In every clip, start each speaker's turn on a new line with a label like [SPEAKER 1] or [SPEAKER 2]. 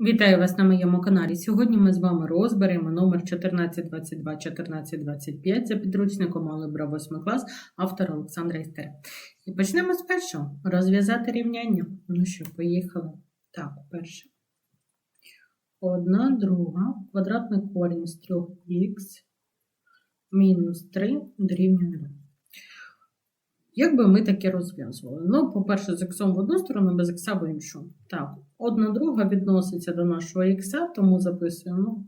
[SPEAKER 1] Вітаю вас на моєму каналі. Сьогодні ми з вами розберемо номер 1422-1425 за підручником Алgebra 8 клас автора Олександра Істер. І почнемо з першого. Розв'язати рівняння. Ну що, поїхали. Так, перше. Одна друга квадратний корінь з 3х мінус 3 дорівнює 0. Як би ми таке розв'язували? Ну, по-перше, з іксом в одну сторону, без ікса в іншу. Так, одна друга відноситься до нашого ікса, тому записуємо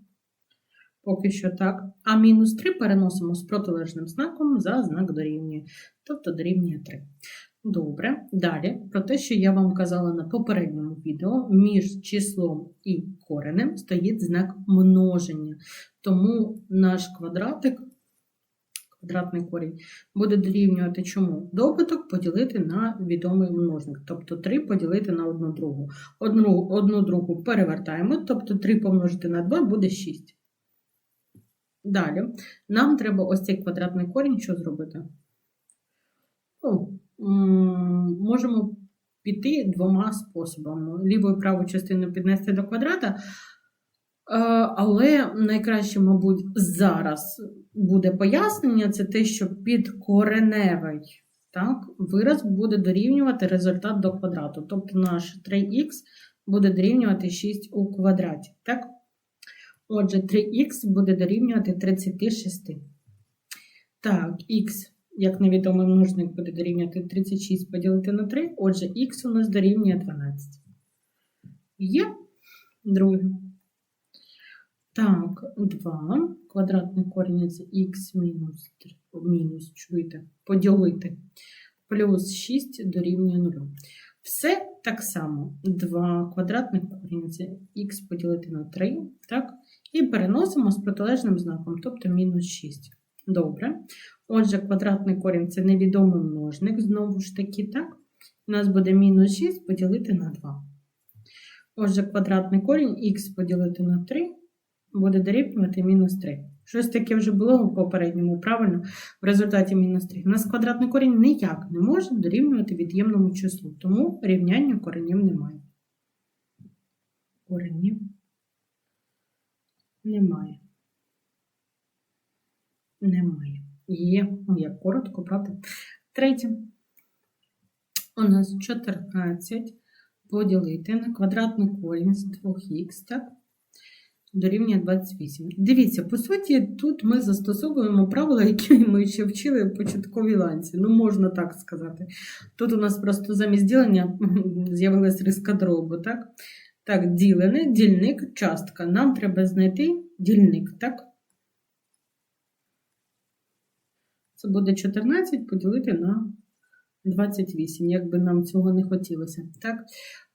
[SPEAKER 1] поки що так. А мінус 3 переносимо з протилежним знаком за знак дорівнює, тобто дорівнює 3. Добре, далі про те, що я вам казала на попередньому відео, між числом і коренем стоїть знак множення. Тому наш квадратик квадратний корінь, буде дорівнювати чому? Добуток поділити на відомий множник, тобто 3 поділити на одну другу. Одну, одну другу перевертаємо, тобто 3 помножити на 2 буде 6. Далі, нам треба ось цей квадратний корінь що зробити? Ну, Можемо піти двома способами. Ліву і праву частину піднести до квадрата. Але найкраще, мабуть, зараз буде пояснення, це те, що підкореневий так, вираз буде дорівнювати результат до квадрату. Тобто наш 3х буде дорівнювати 6 у квадраті. Так? Отже, 3х буде дорівнювати 36. Так, х, як невідомий множник, буде дорівнювати 36 поділити на 3. Отже, х у нас дорівнює 12. Є друге. Так, 2 квадратний корінь з х мінус 3, мінус, чуєте, поділити, плюс 6 дорівнює 0. Все так само. 2 квадратний корінь з х поділити на 3, так? І переносимо з протилежним знаком, тобто мінус 6. Добре. Отже, квадратний корінь це невідомий множник, знову ж таки, так? У нас буде мінус 6 поділити на 2. Отже, квадратний корінь х поділити на 3 буде дорівнювати мінус 3. Щось таке вже було у попередньому, правильно? В результаті мінус 3. У нас квадратний корінь ніяк не може дорівнювати від'ємному числу, тому рівняння коренів немає. Коренів немає. Немає. Є, ну як коротко, правда? Третє. У нас 14 поділити на квадратний корінь з 2х, так? Дорівнює 28. Дивіться, по суті, тут ми застосовуємо правила, які ми ще вчили в початковій ланці. Ну, можна так сказати. Тут у нас просто замість ділення з'явилась риска дробу, так? Так, ділене, дільник, частка. Нам треба знайти дільник, так? Це буде 14 поділити на 28, як би нам цього не хотілося. Так?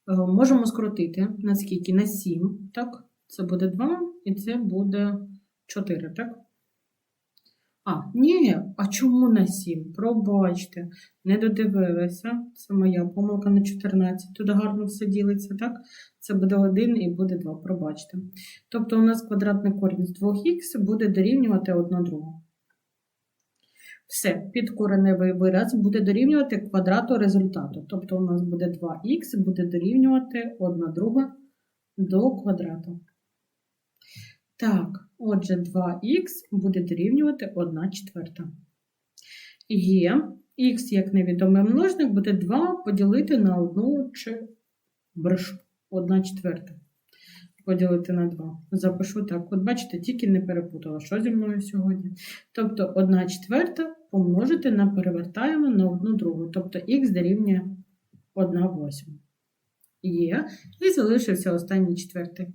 [SPEAKER 1] Е, можемо скоротити на скільки? На 7, так? Це буде 2 і це буде 4, так? А, ні, а чому на 7? Пробачте, не додивилася. Це моя помилка на 14. Тут гарно все ділиться, так? Це буде 1 і буде 2, пробачте. Тобто, у нас квадратний корінь з 2х буде дорівнювати 1 другу. Все, підкореневий вираз буде дорівнювати квадрату результату. Тобто, у нас буде 2х, буде дорівнювати 1 друга до квадрату. Так, отже, 2х буде дорівнювати 1 четверта. Є х, як невідомий множник, буде 2 поділити на 1 чи брешу 1 четверта. Поділити на 2. Запишу так. От бачите, тільки не перепутала, що зі мною сьогодні. Тобто 1 четверта помножити на перевертаємо на 1 другу. Тобто х дорівнює 1 восьма. Є. І залишився останній четвертий.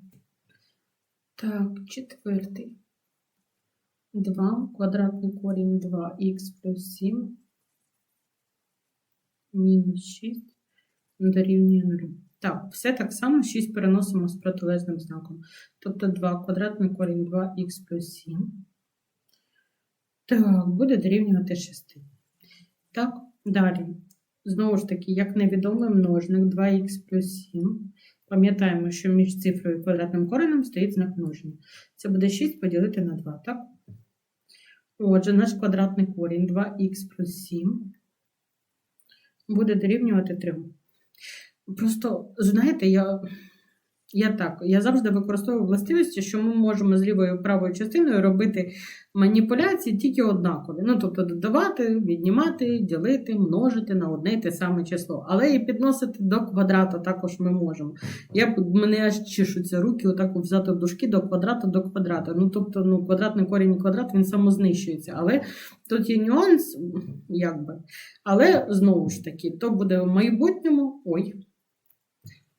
[SPEAKER 1] Так, четвертий. 2, квадратний корінь 2х плюс 7, мінус 6 дорівнює 0. Так, все так само 6 переносимо з протилежним знаком. Тобто 2 квадратний корінь 2х плюс 7. Так, буде дорівнювати 6. Так, далі. Знову ж таки, як невідомий множник 2х плюс 7. Пам'ятаємо, що між цифрою і квадратним коренем стоїть знак множення. Це буде 6 поділити на 2, так? Отже, наш квадратний корінь 2х плюс 7 буде дорівнювати 3. Просто, знаєте, я, я так, я завжди використовую властивості, що ми можемо з лівою і правою частиною робити маніпуляції тільки однакові. Ну, тобто додавати, віднімати, ділити, множити на одне й те саме число. Але і підносити до квадрата також ми можемо. Я, мене аж чешуться руки, отак взяти в дужки до квадрата до квадрата. Ну, тобто, ну, квадратний корінь квадрат він самознищується. Але тут є нюанс, якби. Але знову ж таки, то буде в майбутньому. Ой,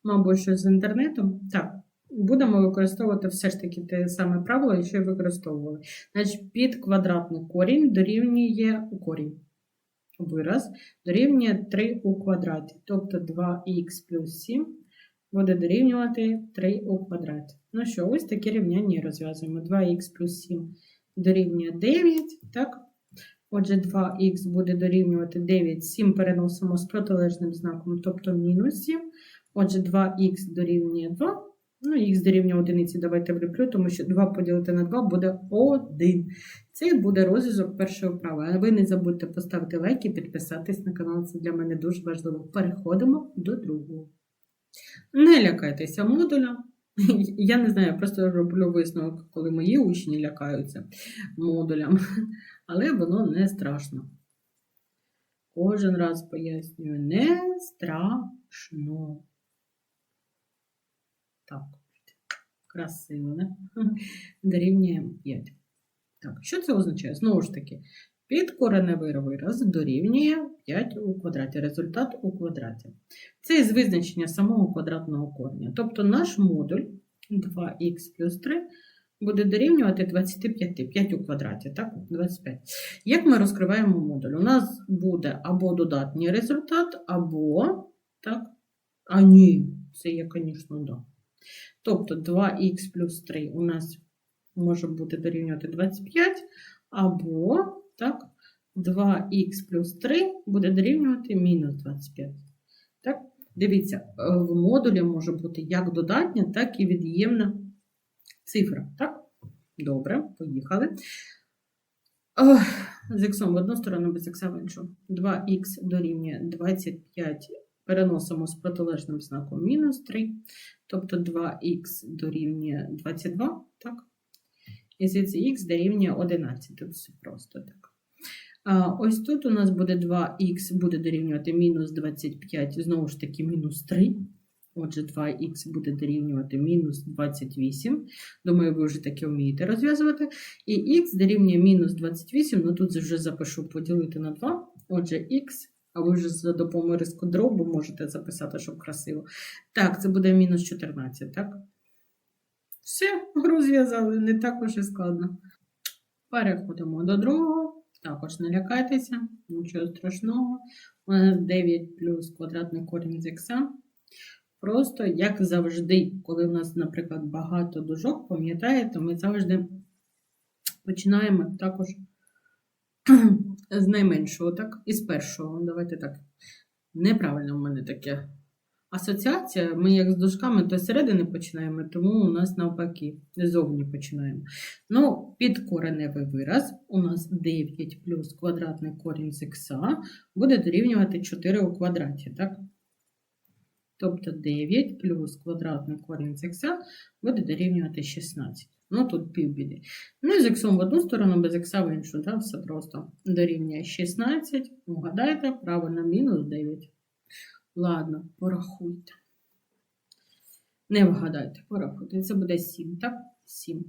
[SPEAKER 1] мабуть, щось з інтернетом. Так, будемо використовувати все ж таки те саме правило, що й використовували. Значить, під квадратний корінь дорівнює корінь. Вираз дорівнює 3 у квадраті. Тобто 2х плюс 7 буде дорівнювати 3 у квадраті. Ну що, ось такі рівняння і розв'язуємо. 2х плюс 7 дорівнює 9. Так? Отже, 2х буде дорівнювати 9, 7 переносимо з протилежним знаком, тобто мінус 7. Отже, 2х дорівнює 2. Ну, х дорівнює одиниці давайте вліплю, тому що 2 поділити на 2 буде 1. Це буде розв'язок першої вправи. А ви не забудьте поставити лайк і підписатись на канал. Це для мене дуже важливо. Переходимо до другого. Не лякайтеся модуля. Я не знаю, я просто роблю висновок, коли мої учні лякаються модулям. Але воно не страшно. Кожен раз пояснюю, не страшно. Так, красиво, не? Дорівнює 5. Так, що це означає? Знову ж таки, підкореневий вираз дорівнює 5 у квадраті. Результат у квадраті. Це із визначення самого квадратного кореня. Тобто наш модуль 2х плюс 3 буде дорівнювати 25, 5 у квадраті, так? 25. Як ми розкриваємо модуль? У нас буде або додатній результат, або, так, а ні, це є, звісно, да. Тобто 2х плюс 3 у нас може бути дорівнювати 25, або, так, 2х плюс 3 буде дорівнювати мінус 25. Так? Дивіться, е, в модулі може бути як додатня, так і від'ємна цифра. Так? Добре, поїхали. З іксом в одну сторону, без ікса в іншу. 2х дорівнює 25. Переносимо з протилежним знаком мінус 3. Тобто 2х дорівнює 22, так? І звідси х дорівнює 11. Тут все просто так. А, ось тут у нас буде 2х буде дорівнювати мінус 25, знову ж таки, мінус 3. Отже, 2х буде дорівнювати мінус 28. Думаю, ви вже таке вмієте розв'язувати. І х дорівнює мінус 28, ну тут вже запишу поділити на 2. Отже, х, а ви вже за допомогою риску дробу можете записати, щоб красиво. Так, це буде мінус 14, так? Все, розв'язали, не так уж і складно. Переходимо до другого. Також не лякайтеся, нічого страшного. У нас 9 плюс квадратний корінь з х. Просто, як завжди, коли у нас, наприклад, багато дужок, пам'ятаєте, ми завжди починаємо також з найменшого, так? І з першого. Давайте так. Неправильно в мене таке. Асоціація, ми як з дужками, то зсередини починаємо, тому у нас навпаки, ззовні починаємо. Ну, підкореневий вираз у нас 9 плюс квадратний корінь з х буде дорівнювати 4 у квадраті, так? Тобто 9 плюс квадратний корінь з х буде дорівнювати 16. Ну, тут півбіди. Ну і з х в одну сторону, без х в іншу, так? Все просто дорівнює 16. Угадайте, правильно, мінус 9. Ладно, порахуйте. Не вгадайте, порахуйте. Це буде 7, так? 7.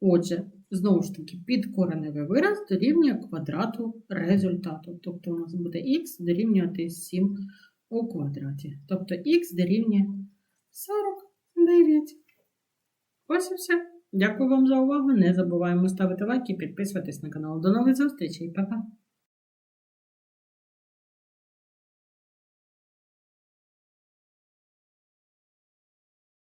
[SPEAKER 1] Отже, знову ж таки, підкореневий вираз дорівнює квадрату результату. Тобто у нас буде х дорівнювати 7 у квадраті. Тобто х дорівнює 49. Ось і все. Дякую вам за увагу. Не забуваємо ставити лайки, підписуватись на канал. До нових зустрічей. Па-па!